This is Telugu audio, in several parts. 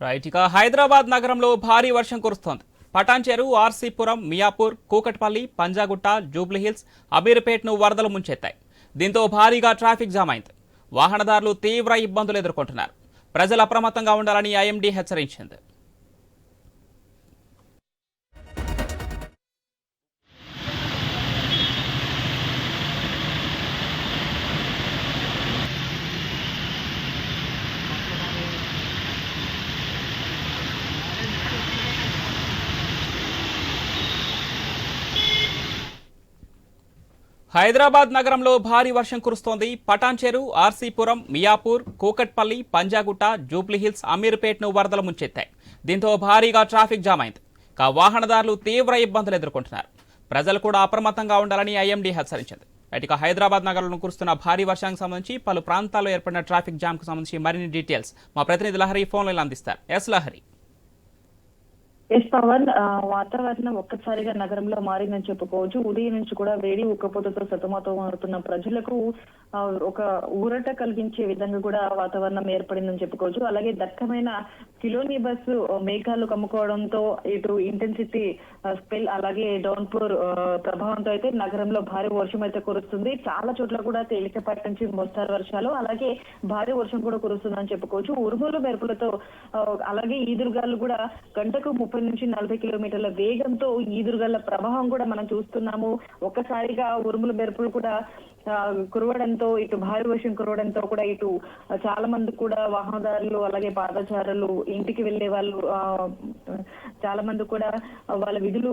రైట్ ఇక హైదరాబాద్ నగరంలో భారీ వర్షం కురుస్తోంది. పటాన్చేరు ఆర్సీపురం మియాపూర్ కూకట్పల్లి పంజాగుట్ట జూబ్లీహిల్స్ అబీర్పేట్ను వరదలు ముంచెత్తాయి. దీంతో భారీగా ట్రాఫిక్ జామ్ అయింది. వాహనదారులు తీవ్ర ఇబ్బందులు ఎదుర్కొంటున్నారు. ప్రజలు అప్రమత్తంగా ఉండాలని ఐఎండీ హెచ్చరించింది. హైదరాబాద్ నగరంలో భారీ వర్షం కురుస్తోంది. పటాన్చెరు ఆర్సీపురం మియాపూర్ కూకట్పల్లి పంజాగుట్ట జూబ్లీహిల్స్ అమీర్పేట్ను వరదలు ముంచెత్తాయి. దీంతో భారీగా ట్రాఫిక్ జామ్ అయింది. కా వాహనదారులు తీవ్ర ఇబ్బందులు ఎదుర్కొంటున్నారు. ప్రజలు కూడా అప్రమత్తంగా ఉండాలని ఐఎండీ హెచ్చరించింది. రైట్ ఇక హైదరాబాద్ నగరంలో కురుస్తున్న భారీ వర్షానికి సంబంధించి పలు ప్రాంతాల్లో ఏర్పడిన ట్రాఫిక్ జామ్కు సంబంధించి మరిన్ని డీటెయిల్స్ మా ప్రతినిధి లహరి ఫోన్లో అందిస్తారు. ఎస్ లహరి. ఎస్ పవన్ వాతావరణం ఒక్కసారిగా నగరంలో మారిందని చెప్పుకోవచ్చు. ఉదయం నుంచి కూడా వేడి ఉక్కపోతతో సతమతం అవుతున్న ప్రజలకు ఒక ఊరట కలిగించే విధంగా కూడా వాతావరణం ఏర్పడిందని చెప్పుకోవచ్చు. అలాగే దట్టమైన కిలోనీ బస్సు మేఘాలు కమ్ముకోవడంతో ఇటు ఇంటెన్సిటీ స్పెల్ అలాగే డౌన్పూర్ ప్రభావంతో అయితే నగరంలో భారీ వర్షం అయితే కురుస్తుంది. చాలా చోట్ల కూడా తేలికపాటి నుంచి మోస్తారు వర్షాలు. అలాగే భారీ వర్షం కూడా కురుస్తుందని చెప్పుకోవచ్చు. ఉరుములు మెరుపులతో అలాగే ఈదురుగాలు కూడా గంటకు ముప్పై నుంచి నలభై కిలోమీటర్ల వేగంతో ఈదురుగల్ల ప్రభావం కూడా మనం చూస్తున్నాము. ఒక్కసారిగా ఉరుములు మెరుపులు కూడా కురవడంతో ఇటు భారీ వర్షం కురవడంతో కూడా ఇటు చాలా మంది కూడా వాహనదారులు అలాగే పాదచారులు ఇంటికి వెళ్ళే వాళ్ళు ఆ, చాలా మంది కూడా వాళ్ళ విధులు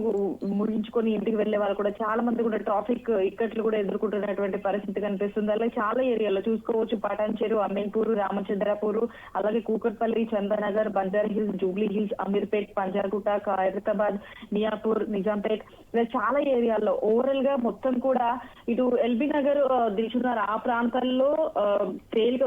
ముగించుకొని ఇంటికి వెళ్ళే వాళ్ళు కూడా చాలా మంది కూడా ట్రాఫిక్ ఇక్కట్లు కూడా ఎదుర్కొంటున్నటువంటి పరిస్థితి కనిపిస్తుంది. అలాగే చాలా ఏరియాలో చూసుకోవచ్చు. పటాన్చెరు అమీన్పూర్ రామచంద్రపూర్ అలాగే Kukatpally Chandanagar Banjara Hills Jubilee Hills Ameerpet Panjagutta Khairatabad Miyapur Nizampet ఇలా చాలా ఏరియాల్లో ఓవరాల్గా మొత్తం కూడా ఇటు ఎల్బీ నగర్ దిల్చున్నారు ఆ ప్రాంతాల్లో తేలిక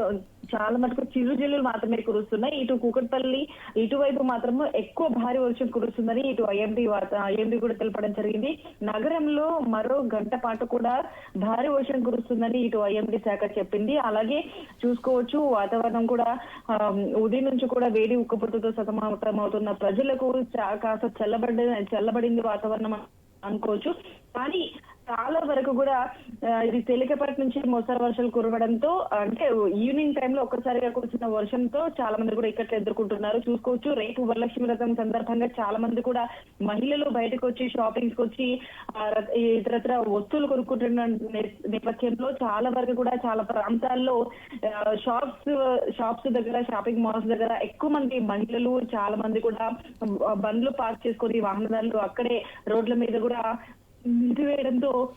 చాలా మటుకు చిరు జిల్లులు మాత్రమే కురుస్తున్నాయి. ఇటు కూకట్పల్లి ఇటువైపు మాత్రం ఎక్కువ భారీ వర్షం కురుస్తుందని ఇటు ఐఎండి ఐఎండి కూడా తెలపడం జరిగింది. నగరంలో మరో గంట పాటు కూడా భారీ వర్షం కురుస్తుందని ఇటు ఐఎండి శాఖ చెప్పింది. అలాగే చూసుకోవచ్చు వాతావరణం కూడా ఉదయం నుంచి కూడా వేడి ఉక్కపోతతో సతమతమవుతున్న ప్రజలకు చా- కాస్త చల్లబడి చల్లబడింది వాతావరణం అనుకోవచ్చు. కానీ చాలా వరకు కూడా ఇది తేలికపాటి నుంచి మోస్తరు వర్షాలు కురవడంతో అంటే ఈవినింగ్ టైంలో ఒక్కసారిగా కురిసిన వర్షంతో చాలా మంది కూడా ఇక్కడ ఎదుర్కొంటున్నారు. చూసుకోవచ్చు రేపు వరలక్ష్మి వ్రతం సందర్భంగా చాలా మంది కూడా మహిళలు బయటకు వచ్చి షాపింగ్స్ వచ్చి ఆ, ఇతరత్ర వస్తువులు కొనుక్కుంటున్న నేపథ్యంలో చాలా వరకు కూడా చాలా ప్రాంతాల్లో షాప్స్ షాప్స్ దగ్గర షాపింగ్ మాల్స్ దగ్గర ఎక్కువ మంది మహిళలు చాలా మంది కూడా బండ్లు పార్క్ చేసుకొని వాహనదారులు అక్కడే రోడ్ల మీద కూడా నిలిపివేయడంతో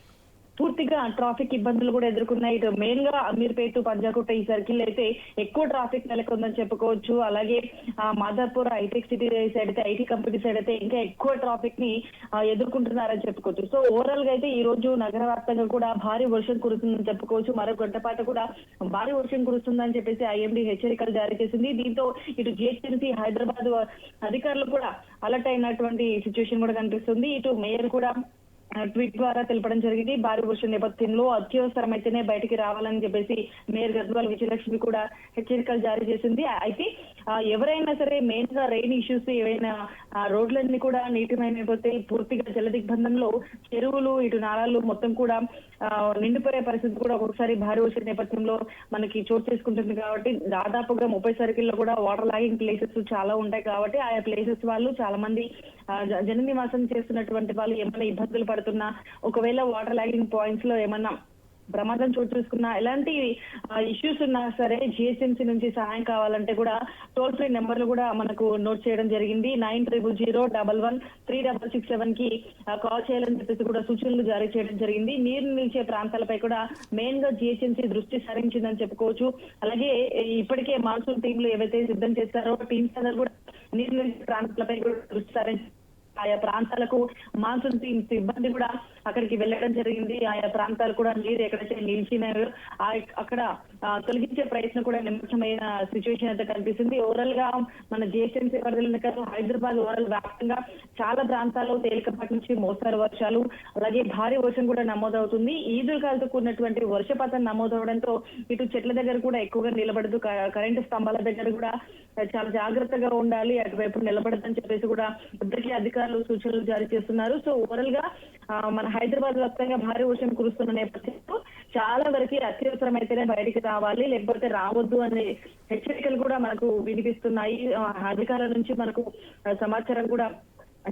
పూర్తిగా ట్రాఫిక్ ఇబ్బందులు కూడా ఎదుర్కొన్నాయి. ఇటు మెయిన్గా అమీర్పేట పంజాకుట్ట ఈ సర్కిల్ అయితే ఎక్కువ ట్రాఫిక్ నెలకొందని చెప్పుకోవచ్చు. అలాగే ఆ, మాదాపూర్ హైటెక్ సిటీ సైడ్ అయితే ఐటీ కంపెనీ సైడ్ అయితే ఇంకా ఎక్కువ ట్రాఫిక్ని ఎదుర్కొంటున్నారని చెప్పుకోవచ్చు. సో ఓవరాల్గా అయితే ఈ రోజు నగర వ్యాప్తంగా కూడా భారీ వర్షం కురుస్తుందని చెప్పుకోవచ్చు. మరో గంట పాటు కూడా భారీ వర్షం కురుస్తుందని చెప్పేసి ఐఎండీ హెచ్చరికలు జారీ చేసింది. దీంతో ఇటు జిహెచ్ఎంసీ హైదరాబాద్ అధికారులు కూడా అలర్ట్ అయినటువంటి సిచ్యువేషన్ కూడా కనిపిస్తుంది. ఇటు మేయర్ కూడా ట్వీట్ ద్వారా తెలపడం జరిగింది. భారీ వర్షం నేపథ్యంలో అత్యవసరమైతేనే బయటికి రావాలని చెప్పేసి మేయర్ గద్వాల్ విజయలక్ష్మి కూడా హెచ్చరికలు జారీ చేసింది. అయితే ఎవరైనా సరే మెయిన్గా రెయిన్ ఇష్యూస్ ఏవైనా రోడ్లన్నీ కూడా నీటిమైపోతే పూర్తిగా జల దిగ్బంధంలో చెరువులు ఇటు నాళాలు మొత్తం కూడా ఆ, నిండిపోయే పరిస్థితి కూడా ఒక్కొక్కసారి భారీ వర్షం నేపథ్యంలో మనకి చోటు చేసుకుంటుంది కాబట్టి దాదాపుగా ముప్పై సర్కిల్లో కూడా వాటర్ లాగింగ్ ప్లేసెస్ చాలా ఉంటాయి కాబట్టి ఆయా ప్లేసెస్ వాళ్ళు చాలా మంది జన నివాసం చేస్తున్నటువంటి వాళ్ళు ఏమైనా ఇబ్బందులు పడుతున్నా ఒకవేళ వాటర్ లాగింగ్ పాయింట్స్లో ఏమన్నా ప్రమాదం చోటు చేసుకున్న ఎలాంటి ఇష్యూస్ ఉన్నా సరే జిహెచ్ఎంసీ నుంచి సహాయం కావాలంటే కూడా టోల్ ఫ్రీ నెంబర్లు కూడా మనకు నోట్ చేయడం జరిగింది. Nine triple zero double one three double six సెవెన్కి కాల్ చేయాలని చెప్పేసి కూడా సూచనలు జారీ చేయడం జరిగింది. నీరు నిలిచే ప్రాంతాలపై కూడా మెయిన్గా జిహెచ్ఎంసీ దృష్టి సారించిందని చెప్పుకోవచ్చు. అలాగే ఇప్పటికే మాన్సూన్ టీంలు ఏవైతే సిద్ధం చేస్తారో టీమ్స్ అందరూ కూడా నీరు నిలిచే ప్రాంతాలపై కూడా దృష్టి సారించారు ఆయా ప్రాంతాలకు మాన్సూన్ టీమ్ సిబ్బంది కూడా అక్కడికి వెళ్ళడం జరిగింది. ఆయా ప్రాంతాలు కూడా నీరు ఎక్కడైతే నిలిచినాయో ఆ- అక్కడ తొలగించే ప్రయత్నం కూడా నిమగ్నమైన సిచ్యువేషన్ అయితే కనిపిస్తుంది. ఓవరాల్గా మన జిహెచ్ఎంసీ పరిధిలో కాదు హైదరాబాద్ ఓవరాల్ వ్యాప్తంగా చాలా ప్రాంతాల్లో తేలికపాటి నుంచి మోస్తారు వర్షాలు. అలాగే భారీ వర్షం కూడా నమోదవుతుంది. ఈదురుగాలతో కూడినటువంటి వర్షపాతం నమోదవడంతో ఇటు చెట్ల దగ్గర కూడా ఎక్కువగా నిలబడదు. కరెంటు స్తంభాల దగ్గర కూడా చాలా జాగ్రత్తగా ఉండాలి. అటువైపు నిలబడదని చెప్పేసి కూడా ఇద్దరికి అధికారులు సూచనలు జారీ చేస్తున్నారు. సో ఓవరాల్గా ఆ, మన హైదరాబాద్ వ్యాప్తంగా భారీ వర్షం కురుస్తున్న నేపథ్యంలో చాలా వరకు అత్యవసరమైతేనే బయటికి రావాలి లేకపోతే రావద్దు అనే హెచ్చరికలు కూడా మనకు వినిపిస్తున్నాయి. అధికారుల నుంచి మనకు సమాచారం కూడా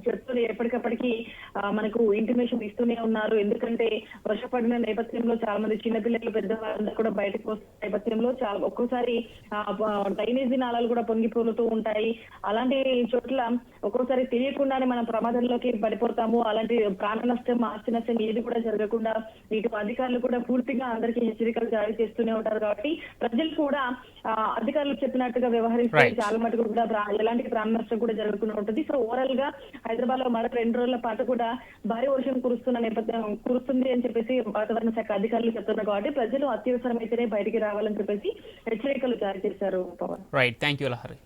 చెప్తూనే ఎప్పటికప్పటికి ఆ, మనకు ఇంటిమేషన్ ఇస్తూనే ఉన్నారు. ఎందుకంటే వర్షపడిన నేపథ్యంలో చాలా మంది చిన్నపిల్లలు పెద్దవాళ్ళందరూ కూడా బయటకు వస్తున్న నేపథ్యంలో చాలా ఒక్కోసారి డ్రైనేజీ నాళాలు కూడా పొంగిపోలుతూ ఉంటాయి. అలాంటి చోట్ల ఒక్కోసారి తెలియకుండానే మనం ప్రమాదంలోకి పడిపోతాము. అలాంటి ప్రాణ నష్టం ఆస్తి నష్టం ఏది కూడా జరగకుండా ఇటు అధికారులు కూడా పూర్తిగా అందరికీ హెచ్చరికలు జారీ చేస్తూనే ఉంటారు కాబట్టి ప్రజలు కూడా అధికారులు చెప్పినట్టుగా వ్యవహరిస్తే. చాలా మటుకు కూడా ఎలాంటి ప్రాణ నష్టం కూడా జరగకుండా ఉంటుంది. సో ఓవరాల్గా హైదరాబాద్లో మరొక రెండు రోజుల పాటు కూడా భారీ వర్షం కురుస్తున్న నేపథ్యం కురుస్తుంది అని చెప్పేసి వాతావరణ శాఖ అధికారులు చెప్తున్నారు కాబట్టి ప్రజలు అత్యవసరమైతేనే బయటికి రావాలని చెప్పేసి హెచ్చరికలు జారీ చేశారు Pavan. Right thank you Lahari